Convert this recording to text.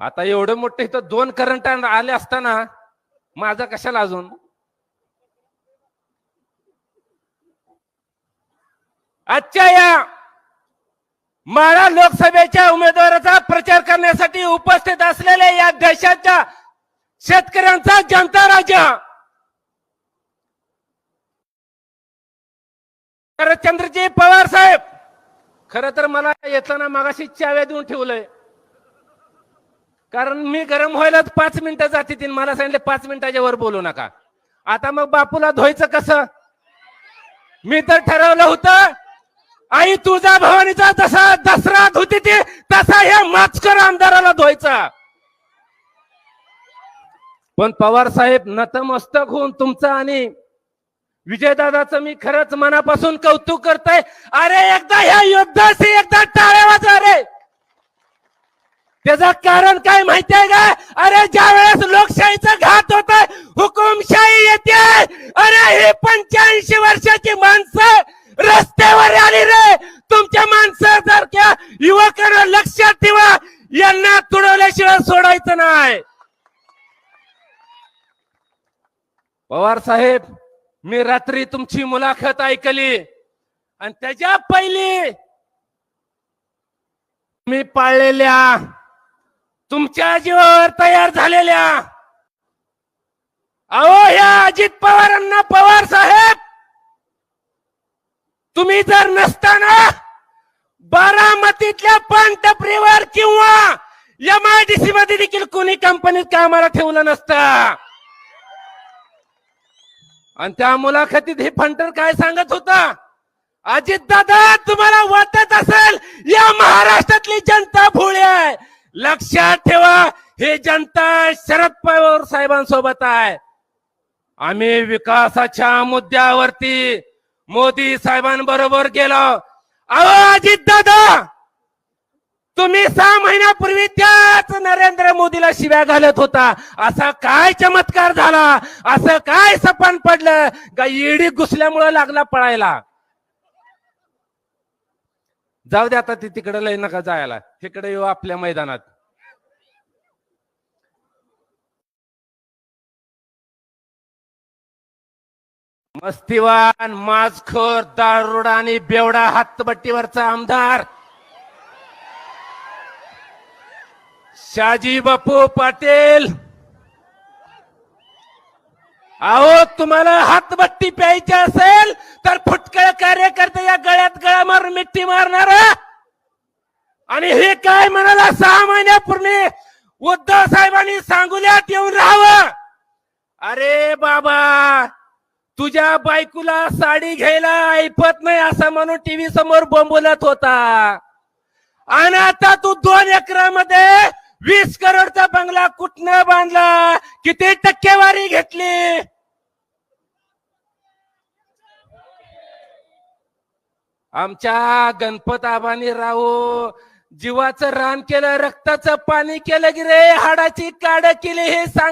आता एवढं मोठं इथं दोन करंट आले असताना माझा कशाला अजून? आजच्या या माळा लोकसभेच्या उमेदवाराचा प्रचार करण्यासाठी उपस्थित असलेल्या या देशाच्या शेतकऱ्यांचा जनता राजा शरदचंद्रजी पवार साहेब खर तर मला येताना मागाशी चाव्या देऊन ठेवलंय. कारण मी गरम व्हायलाच पाच मिनिटं जाते तीन. मला सांगितले पाच मिनिटाच्या वर बोलू नका. आता मग बापूला धुवायचं कसं? मी तर ठरवलं होतं आई तुळजा भवानीचा जसा दसरा धुती ती तसा ह्या माचकर आमदाराला धुवायचा. पण पवार साहेब नतमस्तक होऊन तुमचं आणि विजयदादाचं मी खरंच मनापासून कौतुक करतोय. अरे एकदा ह्या युद्धाशी एकदा टाळ्या वाजा रे. त्याचं कारण काय माहितीये का? अरे ज्या वेळेस लोकशाहीचा घात होत हुकुमशाही येते. अरे ही पंच्याऐंशी वर्षाची माणसं रस्त्यावर आली रे. तुमच्या माणसासारख्या युवकांना लक्षात ठेवा यांना तुडवल्याशिवाय सोडायचं नाही. पवार साहेब मी रात्री तुमची मुलाखत ऐकली. आणि त्याच्या पहिली मी पाळलेल्या तुमच्या जीवावर तयार झालेल्या अहो ह्या अजित पवारांना पवार साहेब तुम्ही जर नसताना बारामतीतल्या पानटपरीवर किंवा एम आय डी सी मध्ये देखील कोणी कंपनीत कामाला ठेवलं नसतं. आणि त्या मुलाखतीत हे फंटर काय सांगत होता? अजित दादा तुम्हाला वाटत असेल या महाराष्ट्रातली जनता भोळी आहे. लक्षात ठेवा हे जनता शरद पवार साहेबांसोबत आहे. आम्ही विकासाच्या मुद्द्यावरती मोदी साहेबांबरोबर गेलो. अहो अजित दादा तुम्ही सहा महिन्यापूर्वी त्याच नरेंद्र मोदीला शिव्या घालत होता. असा काय चमत्कार झाला? असं काय सपन पडलं? का ईडी घुसल्यामुळे लागला पळायला? जाऊ दे आता ती तिकडे लय नका जायला. तिकडे येऊ आपल्या मैदानात. मस्तीवान माजखोर दारुडा आणि बेवडा हातबट्टीवरचा आमदार. शाजी बापू पाटील. अहो तुम्हाला हातबट्टी प्यायची असेल? तर फुटकळ कार्यकर्ते या गळ्यात गळा मारून मिठी मारणार. आणि हे काय म्हणाला सहा महिन्यापूर्वी? उद्धव साहेबांनी सांगुल्यात येऊन राहावं. अरे बाबा तुझ्या बायकोला साडी घ्यायला ऐपत नाही असं म्हणून टीव्ही समोर बोंबलत होता. आणि आता तू दोन एकरामध्ये वीस करोडचा बंगला कुठनं बांधला? किती टक्केवारी घेतली? आमच्या गणपत आबानी राहो जीवाचं रान केलं रक्ताचं पाणी केलं की रे हाडाची काड केली हे सांग.